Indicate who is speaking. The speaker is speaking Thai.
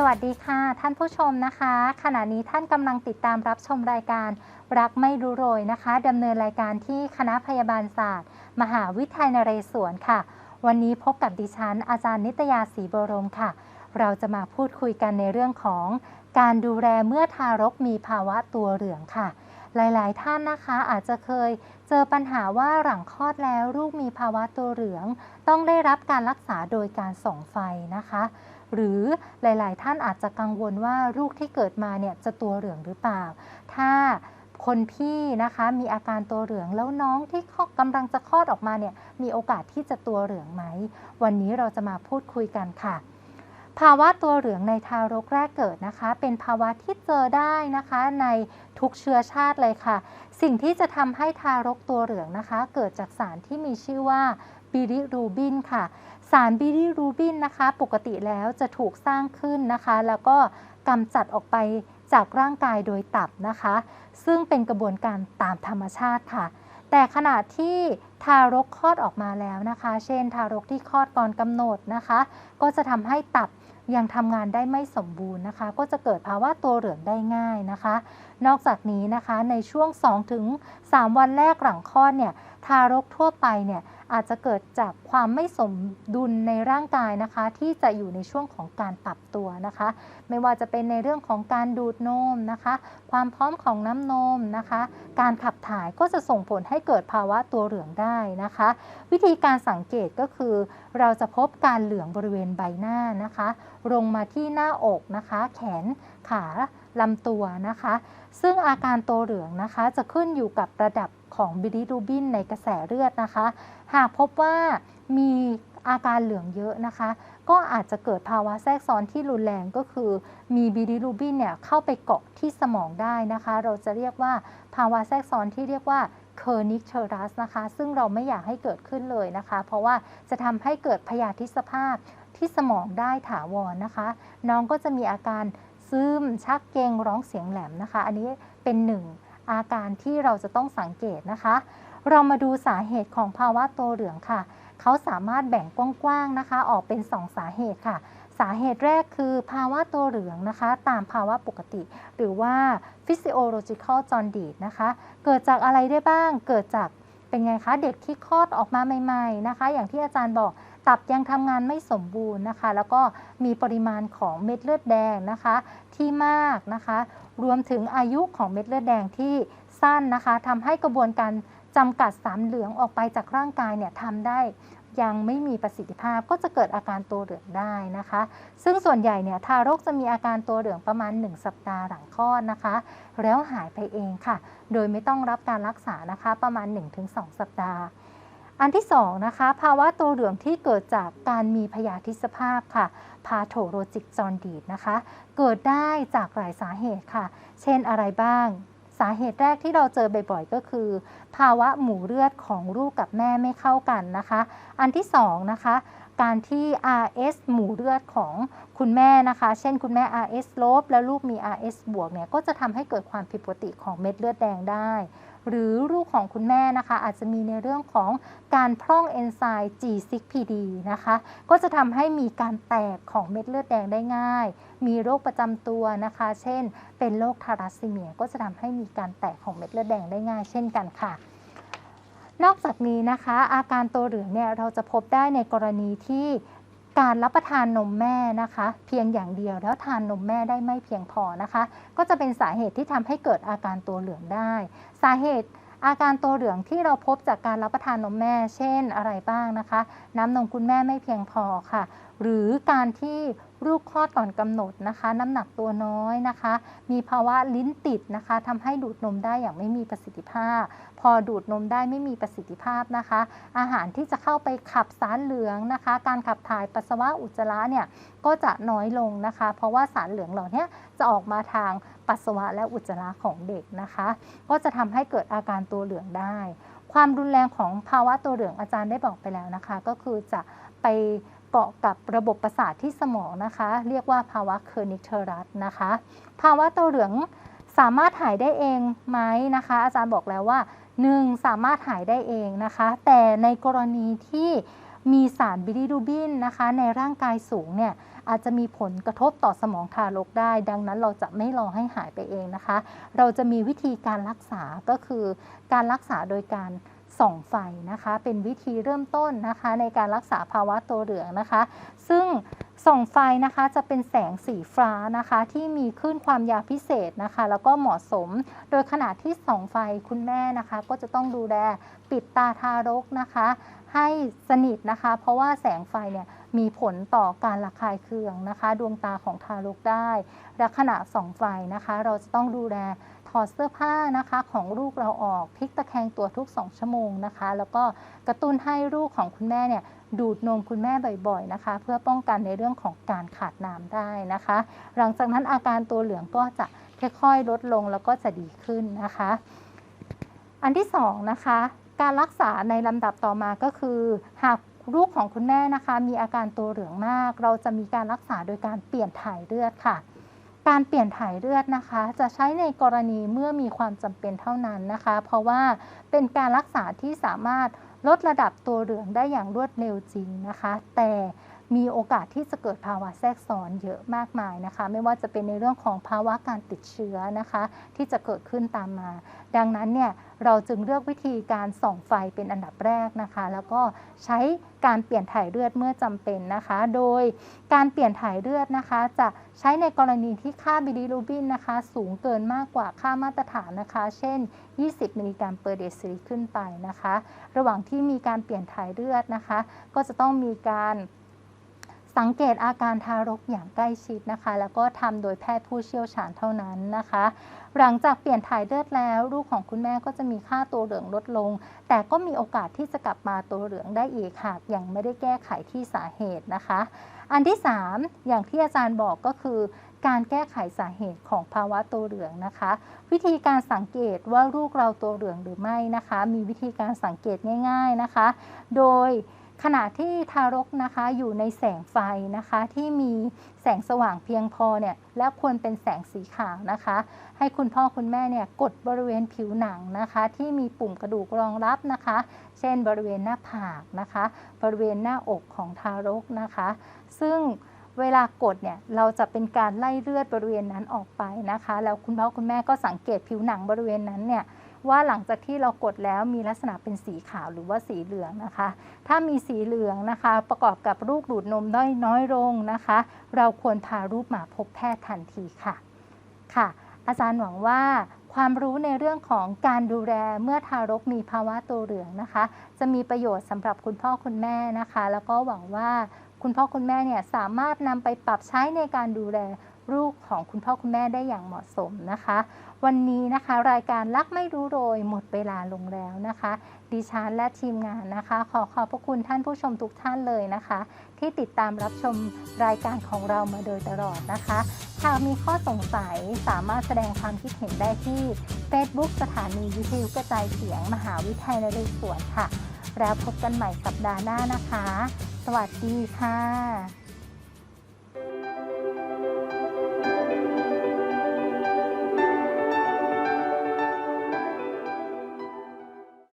Speaker 1: สวัสดีค่ะ ท่านผู้ชมนะคะ ขณะนี้ท่านกำลังติดตามรับชมรายการรักไม่รู้โรยนะคะดำเนินรายการที่คณะพยาบาลศาสตร์ มหาวิทยาลัยนเรศวรค่ะ วันนี้พบกับดิฉัน อาจารย์นิตยาศรีบรมค่ะ เราจะมาพูดคุยกันในเรื่องของ การดูแลเมื่อทารกมีภาวะตัวเหลืองค่ะ หลายๆ ท่านนะคะอาจจะเคยเจอปัญหาว่าหลังคลอดแล้วลูกมีภาวะตัวเหลือง ต้องได้รับการรักษาโดยการส่องไฟนะคะ หรือหลาย ๆ ท่านอาจจะกังวลว่าลูกที่เกิดมาเนี่ยจะตัวเหลืองหรือเปล่า ถ้าคนพี่นะคะมีอาการตัวเหลืองแล้วน้องที่กำลังจะคลอดออกมาเนี่ยมีโอกาสที่จะตัวเหลืองไหม วันนี้เราจะมาพูดคุยกันค่ะ ภาวะตัวเหลืองในทารกแรกเกิดนะคะ เป็นภาวะที่เจอได้นะคะในทุกเชื้อชาติเลยค่ะ สิ่งที่จะทำให้ทารกตัวเหลืองนะคะ เกิดจากสารที่มีชื่อว่าบิลิรูบินค่ะ สารบิลิรูบินนะคะ ปกติแล้วจะถูกสร้างขึ้นนะคะ แล้วก็กำจัดออกไปจากร่างกายโดยตับนะคะ ซึ่งเป็นกระบวนการตามธรรมชาติค่ะ แต่ขณะที่ทารกคลอดออกมาแล้วนะคะ เช่น ทารกที่คลอดก่อนกำหนดนะคะ ก็จะทำให้ตับยังทำงานได้ไม่สมบูรณ์นะคะ ก็จะเกิดภาวะตัวเหลืองได้ง่ายนะคะ นอกจากนี้นะคะในช่วง 2-3 วันแรกหลังคลอดเนี่ยทารกทั่วไปเนี่ย อาจจะเกิดจากความไม่สมดุลในร่างกายนะคะ ที่จะอยู่ในช่วงของการปรับตัวนะคะ ไม่ว่าจะเป็นในเรื่องของการดูดนมนะคะ ความพร้อมของน้ำนมนะคะ การขับถ่ายก็จะส่งผลให้เกิดภาวะตัวเหลืองได้นะคะ วิธีการสังเกตก็คือ เราจะพบการเหลืองบริเวณใบหน้านะคะ ลงมาที่หน้าอกนะคะ แขนขาลำตัวนะคะ ซึ่งอาการตัวเหลืองนะคะ จะขึ้นอยู่กับระดับ ของบิลิรูบินในกระแสเลือดนะคะ หากพบว่ามีอาการเหลืองเยอะนะคะ ก็อาจจะเกิดภาวะแทรกซ้อนที่รุนแรงก็คือ มีบิลิรูบินเนี่ยเข้าไปเกาะที่สมองได้นะคะ เราจะเรียกว่าภาวะแทรกซ้อนที่เรียกว่าเคอร์นิคเทอรัสนะคะ ซึ่งเราไม่อยากให้เกิดขึ้นเลยนะคะ เพราะว่าจะทำให้เกิดพยาธิสภาพที่สมองได้ถาวรนะคะ น้องก็จะมีอาการซึมชักเกรงร้องเสียงแหลมนะคะ อันนี้เป็นหนึ่ง อาการที่เราจะต้องสังเกตนะคะ เรามาดูสาเหตุของภาวะตัวเหลืองค่ะ เขาสามารถแบ่งกว้างๆนะคะ ออกเป็น 2 สาเหตุค่ะ สาเหตุแรกคือภาวะตัวเหลืองนะคะ ตามภาวะปกติ หรือว่า physiological jaundice นะคะ เกิดจากอะไรได้บ้าง เกิดจากเป็นไงคะ เด็กที่คลอดออกมาใหม่ ๆนะคะ อย่างที่อาจารย์บอก ตับยังทำงานไม่สมบูรณ์นะคะ แล้วก็มีปริมาณของเม็ดเลือดแดงนะคะ ที่มากนะคะ รวมถึงอายุของเม็ดเลือดแดงที่สั้นนะคะทำให้กระบวนการจำกัดสารเหลืองออกไปจากร่างกายเนี่ยทำได้ยังไม่มีประสิทธิภาพก็จะเกิดอาการตัวเหลืองได้นะคะ ซึ่งส่วนใหญ่เนี่ยทารกจะมีอาการตัวเหลืองประมาณ 1 สัปดาห์หลังคลอดนะคะ แล้วหายไปเองค่ะ โดยไม่ต้องรับการรักษานะคะประมาณ 1-2 สัปดาห์ อันที่2นะคะภาวะตัวเหลืองที่เกิดจากการมีพยาธิสภาพค่ะพาโทโรจิกจอนดีดนะคะ เกิดได้จากหลายสาเหตุค่ะ เช่นอะไรบ้าง สาเหตุแรกที่เราเจอบ่อยๆก็คือ ภาวะหมู่เลือดของลูกกับแม่ไม่เข้ากันนะคะ อันที่2นะคะการที่ RS หมู่เลือดของคุณแม่นะคะ เช่นคุณแม่ RS ลบแล้วลูกมี RS บวกเนี่ยก็จะทำให้เกิดความผิดปกติของเม็ดเลือดแดงได้ หรือลูกของคุณแม่นะคะ อาจจะมีในเรื่องของการพร่องเอนไซม์ G6PD นะคะ ก็จะทำให้มีการแตกของเม็ดเลือดแดงได้ง่าย มีโรคประจำตัวนะคะ เช่น เป็นโรคทารัสซีเมีย ก็จะทำให้มีการแตกของเม็ดเลือดแดงได้ง่าย เช่นกันค่ะนอกจากนี้นะคะ อาการตัวเหลืองเนี่ยเราจะพบได้ในกรณีที่ การรับประทานนมแม่นะคะ เพียงอย่างเดียวแล้วทานนมแม่ได้ไม่เพียงพอนะคะ ก็จะเป็นสาเหตุที่ทำให้เกิดอาการตัวเหลืองได้ สาเหตุอาการตัวเหลืองที่เราพบจากการรับประทานนมแม่ เช่นอะไรบ้างนะคะ น้ำนมคุณแม่ไม่เพียงพอค่ะ หรือการที่ ลูกคลอดก่อนกำหนดนะคะ น้ำหนักตัวน้อยนะคะ มีภาวะลิ้นติดนะคะทำให้ดูดนมได้อย่างไม่มีประสิทธิภาพ พอดูดนมได้ไม่มีประสิทธิภาพนะคะ อาหารที่จะเข้าไปขับสารเหลืองนะคะ การขับถ่ายปัสสาวะอุจจาระเนี่ยก็จะน้อยลงนะคะ เพราะว่าสารเหลืองเหล่านี้จะออกมาทางปัสสาวะและอุจจาระของเด็กนะคะ ก็จะทำให้เกิดอาการตัวเหลืองได้ ความรุนแรงของภาวะตัวเหลืองอาจารย์ได้บอกไปแล้วนะคะ ก็คือจะไป เกาะกับระบบประสาทที่สมองนะคะ เรียกว่าภาวะเคอร์นิเทอรัสนะคะ ภาวะตัวเหลืองสามารถหายได้เองไหมนะคะ อาจารย์บอกแล้วว่า 1. สามารถหายได้เองนะคะ แต่ในกรณีที่มีสารบิลิรูบินนะคะ ในร่างกายสูงเนี่ยอาจจะมีผลกระทบต่อสมองทารกได้ ดังนั้นเราจะไม่รอให้หายไปเองนะคะ เราจะมีวิธีการรักษาก็คือการรักษาโดยการ ส่องไฟนะคะ เป็นวิธีเริ่มต้นนะคะในการรักษาภาวะตัวเหลืองนะคะ ซึ่งส่องไฟนะคะจะเป็นแสงสีฟ้านะคะที่มีคลื่นความยาวพิเศษนะคะ แล้วก็เหมาะสม โดยขณะที่ส่องไฟคุณแม่นะคะ ก็จะต้องดูแลปิดตาทารกนะคะ ให้สนิทนะคะ เพราะว่าแสงไฟเนี่ยมีผลต่อการระคายเคืองนะคะ ดวงตาของทารกได้และขณะส่องไฟนะคะ เราจะต้องดูแล ถอดเสื้อผ้านะคะของลูกเราออกพลิกตะแคงตัวทุก 2 ชั่วโมงนะคะ แล้วก็กระตุ้นให้ลูกของคุณแม่เนี่ยดูดนมคุณแม่บ่อยๆนะคะ เพื่อป้องกันในเรื่องของการขาดน้ำได้นะคะ หลังจากนั้นอาการตัวเหลืองก็จะค่อยๆลดลงแล้วก็จะดีขึ้นนะคะ อันที่สองนะคะการรักษาในลำดับต่อมาก็คือ หากลูกของคุณแม่นะคะ มีอาการตัวเหลืองมาก เราจะมีการรักษาโดยการเปลี่ยนถ่ายเลือดค่ะ การเปลี่ยนถ่ายเลือดนะคะ จะใช้ในกรณีเมื่อมีความจำเป็นเท่านั้นนะคะ เพราะว่าเป็นการรักษาที่สามารถลดระดับตัวเหลืองได้อย่างรวดเร็วจริงนะคะ แต่ มีโอกาสที่จะเกิดภาวะแทรกซ้อนเยอะมากมายนะคะ ไม่ว่าจะเป็นในเรื่องของภาวะการติดเชื้อนะคะ ที่จะเกิดขึ้นตามมา ดังนั้นเนี่ยเราจึงเลือกวิธีการส่องไฟเป็นอันดับแรกนะคะ แล้วก็ใช้การเปลี่ยนถ่ายเลือดเมื่อจำเป็นนะคะ โดยการเปลี่ยนถ่ายเลือดนะคะ จะใช้ในกรณีที่ค่าบิลิรูบินนะคะ สูงเกินมากกว่าค่ามาตรฐานนะคะ เช่น 20 มิลลิกรัมเปอร์เดซิลิขึ้นไปนะคะ ระหว่างที่มีการเปลี่ยนถ่ายเลือดนะคะ ก็จะต้องมีการ สังเกตอาการทารกอย่างใกล้ชิดนะคะ แล้วก็ทำโดยแพทย์ผู้เชี่ยวชาญเท่านั้นนะคะ หลังจากเปลี่ยนถ่ายเลือดแล้วลูกของคุณแม่ก็จะมีค่าตัวเหลืองลดลง แต่ก็มีโอกาสที่จะกลับมาตัวเหลืองได้อีกหากยังไม่ได้แก้ไขที่สาเหตุนะคะ อันที่ 3 อย่างที่อาจารย์บอกก็คือการแก้ไขสาเหตุของภาวะตัวเหลืองนะคะ วิธีการสังเกตว่าลูกเราตัวเหลืองหรือไม่นะคะ มีวิธีการสังเกตง่าย ๆนะคะ โดย ขณะที่ทารกนะคะอยู่ในแสงไฟนะคะที่มีแสงสว่างเพียงพอเนี่ยและควรเป็นแสงสีขาวนะคะ ให้คุณพ่อคุณแม่เนี่ยกดบริเวณผิวหนังนะคะ ที่มีปุ่มกระดูกรองรับนะคะ เช่นบริเวณหน้าผากนะคะ บริเวณหน้าอกของทารกนะคะ ซึ่งเวลากดเนี่ยเราจะเป็นการไล่เลือดบริเวณนั้นออกไปนะคะ แล้วคุณพ่อคุณแม่ก็สังเกตผิวหนังบริเวณนั้นเนี่ย ว่าหลังจากที่เรากดแล้วมีลักษณะเป็นสีขาวหรือว่าสีเหลืองนะคะ ถ้ามีสีเหลืองนะคะ ประกอบกับลูกดูดนมได้น้อยลงนะคะ เราควรพาลูกมาพบแพทย์ทันทีค่ะค่ะ อาจารย์หวังว่าความรู้ในเรื่องของการดูแลเมื่อทารกมีภาวะตัวเหลืองนะคะ จะมีประโยชน์สำหรับคุณพ่อคุณแม่นะคะ แล้วก็หวังว่าคุณพ่อคุณแม่เนี่ยสามารถนำไปปรับใช้ในการดูแล ลูกของคุณพ่อคุณแม่ได้อย่างเหมาะสมนะคะ วันนี้นะคะรายการรักไม่รู้โรยหมดเวลาลงแล้วนะคะ ดิฉันและทีมงานนะคะ ขอขอบพระคุณท่านผู้ชมทุกท่านเลยนะคะ ที่ติดตามรับชมรายการของเรามาโดยตลอดนะคะหากมีข้อสงสัยสามารถแสดงความคิดเห็นได้ที่ Facebook สถานีวิทยุกระจายเสียง มหาวิทยาลัยนเรศวรค่ะ แล้วพบกันใหม่สัปดาห์หน้านะคะ สวัสดีค่ะ